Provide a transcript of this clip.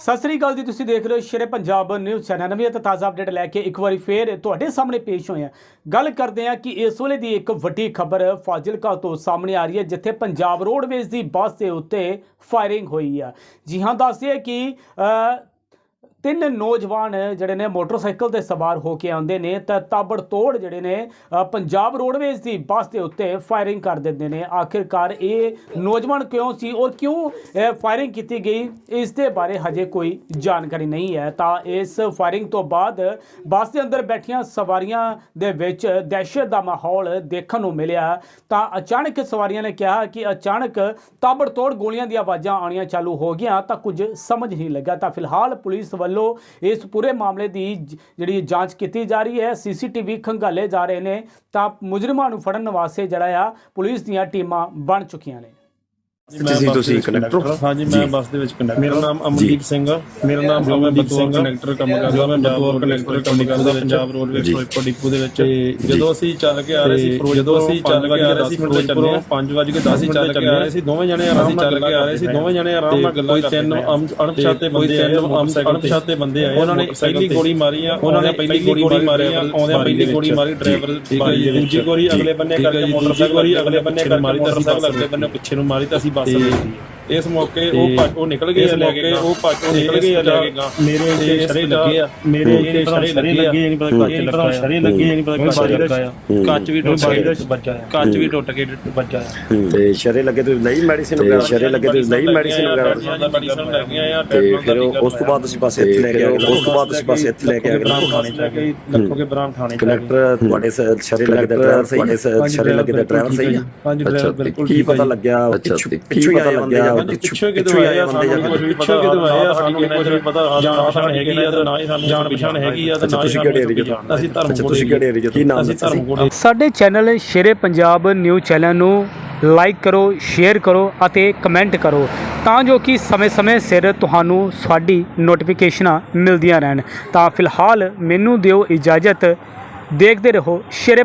ਸਤਿ ਸ੍ਰੀ ਅਕਾਲ ਜੀ, ਤੁਸੀਂ ਦੇਖ ਰਹੇ ਹੋ ਸ਼ੇਰੇ ਪੰਜਾਬ ਨਿਊਜ਼ ਚੈਨਲ। ਨਵੀਂ ਅਤੇ ਤਾਜ਼ਾ ਅਪਡੇਟ ਲੈ ਕੇ ਇੱਕ ਵਾਰੀ ਫੇਰ ਤੁਹਾਡੇ ਸਾਹਮਣੇ ਪੇਸ਼ ਹੋਏ ਹਾਂ। ਗੱਲ ਕਰਦੇ ਹਾਂ ਕਿ ਇਸ ਵੇਲੇ ਦੀ ਇੱਕ ਵੱਡੀ ਖਬਰ ਫਾਜ਼ਿਲਕਾ ਤੋਂ ਸਾਹਮਣੇ ਆ ਰਹੀ ਹੈ, ਜਿੱਥੇ ਪੰਜਾਬ ਰੋਡਵੇਜ਼ ਦੀ ਬੱਸ ਦੇ ਉੱਤੇ ਫਾਇਰਿੰਗ ਹੋਈ ਆ। ਜੀ ਹਾਂ ਦੱਸਦੇ ਕਿ ਤਿੰਨ ਨੌਜਵਾਨ ਜਿਹੜੇ ਨੇ ਮੋਟਰਸਾਈਕਲ ਤੇ ਸਵਾਰ ਹੋ ਕੇ ਆਉਂਦੇ ਨੇ ਤਾਂ ਤਾਬੜਤੋੜ ਜਿਹੜੇ ਨੇ ਪੰਜਾਬ ਰੋਡਵੇਜ਼ ਦੀ ਬੱਸ ਦੇ ਉੱਤੇ ਫਾਇਰਿੰਗ ਕਰ ਦਿੰਦੇ ਨੇ। ਆਖਿਰਕਾਰ ਇਹ ਨੌਜਵਾਨ ਕਿਉਂ ਸੀ ਔਰ ਕਿਉਂ ਫਾਇਰਿੰਗ ਕੀਤੀ ਗਈ, ਇਸ ਦੇ ਬਾਰੇ ਹਜੇ ਕੋਈ ਜਾਣਕਾਰੀ ਨਹੀਂ ਹੈ। ਤਾਂ ਇਸ ਫਾਇਰਿੰਗ ਤੋਂ ਬਾਅਦ ਬੱਸ ਦੇ ਅੰਦਰ ਬੈਠੀਆਂ ਸਵਾਰੀਆਂ ਦੇ ਵਿੱਚ ਦਹਿਸ਼ਤ ਦਾ ਮਾਹੌਲ ਦੇਖਣ ਨੂੰ ਮਿਲਿਆ। ਤਾਂ ਅਚਾਨਕ ਸਵਾਰੀਆਂ ਨੇ ਕਿਹਾ ਕਿ ਅਚਾਨਕ ਤਾਬੜਤੋੜ ਗੋਲੀਆਂ ਦੀਆਂ ਆਵਾਜ਼ਾਂ ਆਉਣੀਆਂ ਚਾਲੂ ਹੋ ਗਈਆਂ ਤਾਂ ਕੁਝ ਸਮਝ ਨਹੀਂ ਲੱਗਾ ਤਾਂ ਫਿਲਹਾਲ ਪੁਲਿਸ ਵੱਲੋਂ ਇਸ ਪੂਰੇ ਮਾਮਲੇ ਦੀ ਜਿਹੜੀ ਜਾਂਚ ਕੀਤੀ ਜਾ ਰਹੀ ਹੈ, ਸੀਸੀਟੀਵੀ ਖੰਗਾਲੇ ਜਾ ਰਹੇ ਨੇ, ਤਾਂ ਮੁਜਰਮਾਂ ਨੂੰ ਫੜਨ ਵਾਸਤੇ ਜਿਹੜਾ ਆ ਪੁਲਿਸ ਦੀਆਂ ਟੀਮਾਂ ਬਣ ਚੁੱਕੀਆਂ ਨੇ। ਤੁਸੀਂ ਤੁਸੀਂ ਕੰਡਕਟਰ ਹੋ? ਹਾਂਜੀ ਮੈਂ ਬੱਸ ਦੇ ਵਿੱਚ ਕੰਡਕਟਰ ਮੇਰਾ ਨਾਮ ਅਮਨਦੀਪ ਸਿੰਘ ਆ। ਮੇਰਾ ਨਾਮ ਬਤੌਰ ਸਿੰਘ ਕੰਡਕਟਰ ਕੰਮ ਕਰਦਾ ਮੈਂ ਬਤੌਰ ਕੰਡਕਟਰ ਕੰਮ ਕਰਦਾ ਪੰਜਾਬ ਰੋਡਵੇਜ਼ ਫਿਰੋਜ਼ਪੁਰ ਡਿਪੂ ਦੇ ਵਿੱਚ। ਜਦੋਂ ਅਸੀਂ ਚੱਲ ਕੇ ਆ ਰਹੇ ਸੀ ਜਦੋਂ ਅਸੀਂ ਚੱਲ ਕੇ ਆ ਰਹੇ ਸੀ ਫਿਰੋਜ਼ਪੁਰੋਂ 5:10 ਅਸੀਂ ਚੱਲ ਕੇ ਆ ਰਹੇ ਸੀ। ਦੋਵੇਂ ਜਣੇ ਆਰਾਮ ਨਾਲ ਚੱਲ ਕੇ ਆ ਰਹੇ ਸੀ। ਦੋਵੇਂ ਜਣੇ ਆਰਾਮ ਨਾਲ ਗੱਲਾਂ ਕਰਦੇ ਤਿੰਨ ਅਣਪਛਾਤੇ ਬੰਦੇ ਆਏ ਅਣਪਛਾਤੇ ਬੰਦੇ ਆਏ ਉਹਨਾਂ ਨੇ ਪਹਿਲੀ ਗੋਲੀ ਮਾਰੀ ਆ ਉਹਨਾਂ ਨੇ ਪਹਿਲੀ ਗੋਲੀ ਮਾਰੀ ਆ ਆਉਂਦਿਆਂ ਪਹਿਲੀ ਗੋਲੀ ਮਾਰੀ ਡਰਾਈਵਰ ਦੂਜੀ ਗੋਲੀ ਅਗਲੇ ਬੰਨੇ ਕਰਕੇ ਮੋਟਰਸਾਈਕਲ ਅਗਲੇ ਬੰਨੇ ਕਰਕੇ ਮਾਰੀ ਅਗਲੇ ਬੰਨੇ ਪਿੱਛੇ ਨੂੰ ਮਾਰੀ ਤਾਂ ਅਸੀਂ ਬੱਸ ਲੈ ਲਈ ਇਸ ਮੌਕੇ ਉਹ ਭੱਜ ਉਹ ਨਿਕਲ ਗਏ ਆ ਲੈ ਕੇ ਉਹ ਭੱਜ ਉਹ ਨਿਕਲ ਗਏ ਆ ਲੈ ਕੇ ਗਾਂ ਮੇਰੇ ਇੱਥੇ ਸ਼ਰੇ ਲੱਗੇ ਆ ਮੇਰੇ ਇੱਥੇ ਸ਼ਰੇ ਲੱਗੇ ਆ ਨਹੀਂ ਪਤਾ ਕੱਚ ਲੱਗਾ ਸ਼ਰੇ ਲੱਗੇ ਨਹੀਂ ਪਤਾ ਕੱਚ ਲੱਗਾ ਆ ਕੱਚ ਵੀ ਟੁੱਟ ਗਿਆ ਬੱਚਾ ਆ ਕੱਚ ਵੀ ਟੁੱਟ ਕੇ ਬੱਚਾ ਆ ਤੇ ਸ਼ਰੇ ਲੱਗੇ ਤੁਸੀਂ ਲਈ ਮੈਡੀਸਿਨ ਵਗੈਰਾ ਸ਼ਰੇ ਲੱਗੇ ਤੁਸੀਂ ਲਈ ਮੈਡੀਸਿਨ ਵਗੈਰਾ ਲੱਗੀਆਂ ਆ ਤੇ ਫਿਰ ਉਸ ਤੋਂ ਬਾਅਦ ਤੁਸੀਂ ਪਾਸੇ ਇੱਥੇ ਲੈ ਕੇ ਆ ਗਏ ਉਸ ਤੋਂ ਬਾਅਦ ਤੁਸੀਂ ਪਾਸੇ ਇੱਥੇ ਲੈ ਕੇ ਆ ਗਏ ਲੱਖੋ ਕੇ ਬਰਾਮ ਥਾਣੇ। ਕੰਡਕਟਰ ਤੁਹਾਡੇ ਸ- ਸ਼ਰੇ ਲੱਗੇ ਦਾ ਡਰਾਈਵਰ ਸਹੀ ਹੈ ਹਾਂਜੀ, ਸ਼ਰੇ ਲੱਗੇ ਦਾ ਡਰਾਈਵਰ ਸਹੀ ਹੈ ਹਾਂਜੀ ਅੱਛਾ ਡਰਾਈਵਰ ਤੇ ਬਿਲਕੁਲ ਕੀ ਪਤਾ ਲੱਗਿਆ ਅੱਛਾ, ਪਿੱਛੋਂ ਤੇ ਪਿੱਛੋਂ ਹੀ ਆਏ ਬੰਦੇ ਪਿੱਛੇ ਕਿਤੇ ਆਏ ਆ ਸਾਨੂੰ ਜਾਂ ਕੁਝ ਵੀ ਪਤਾ ਸਾਨੂੰ ਆਏ ਆ ਸਾਨੂੰ ਕੁਝ ਵੀ ਪਤਾ ਜਾਣ ਪਛਾਣ ਹੈਗੀ ਆ ਤੇ ਨਾ ਹੀ ਸਾਨੂੰ ਜਾਣ ਪਛਾਣ ਹੈਗੀ ਆ ਤੇ ਨਾ ਹੀ ਤੁਸੀਂ ਕਿਹੜੇ ਏਰੀਆ ਸਾਨੂੰ ਅਸੀਂ ਧਰਮ ਤੁਸੀਂ ਕਿਹੜੇ ਏਰੀਆ ਕੀ ਨਾਮ ਅਸੀਂ ਦੱਸਿਆ ਧਰਮ ਕੋਲ ਸਾਡੇ channel Shere Punjab news channel ਨੂੰ ਲਾਈਕ ਕਰੋ ਸ਼ੇਅਰ ਕਰੋ ਅਤੇ ਕਮੈਂਟ ਕਰੋ ਤਾਂ ਜੋ ਕਿ ਸਮੇਂ-ਸਮੇਂ ਸਿਰ ਤੁਹਾਨੂੰ ਸਾਡੀ ਨੋਟੀਫਿਕੇਸ਼ਨਾਂ ਮਿਲਦੀਆਂ ਰਹਿਣ। ਤਾਂ ਫਿਲਹਾਲ ਮੈਨੂੰ ਦਿਓ ਇਜਾਜ਼ਤ। ਦੇਖਦੇ ਰਹੋ ਸ਼ੇਰੇ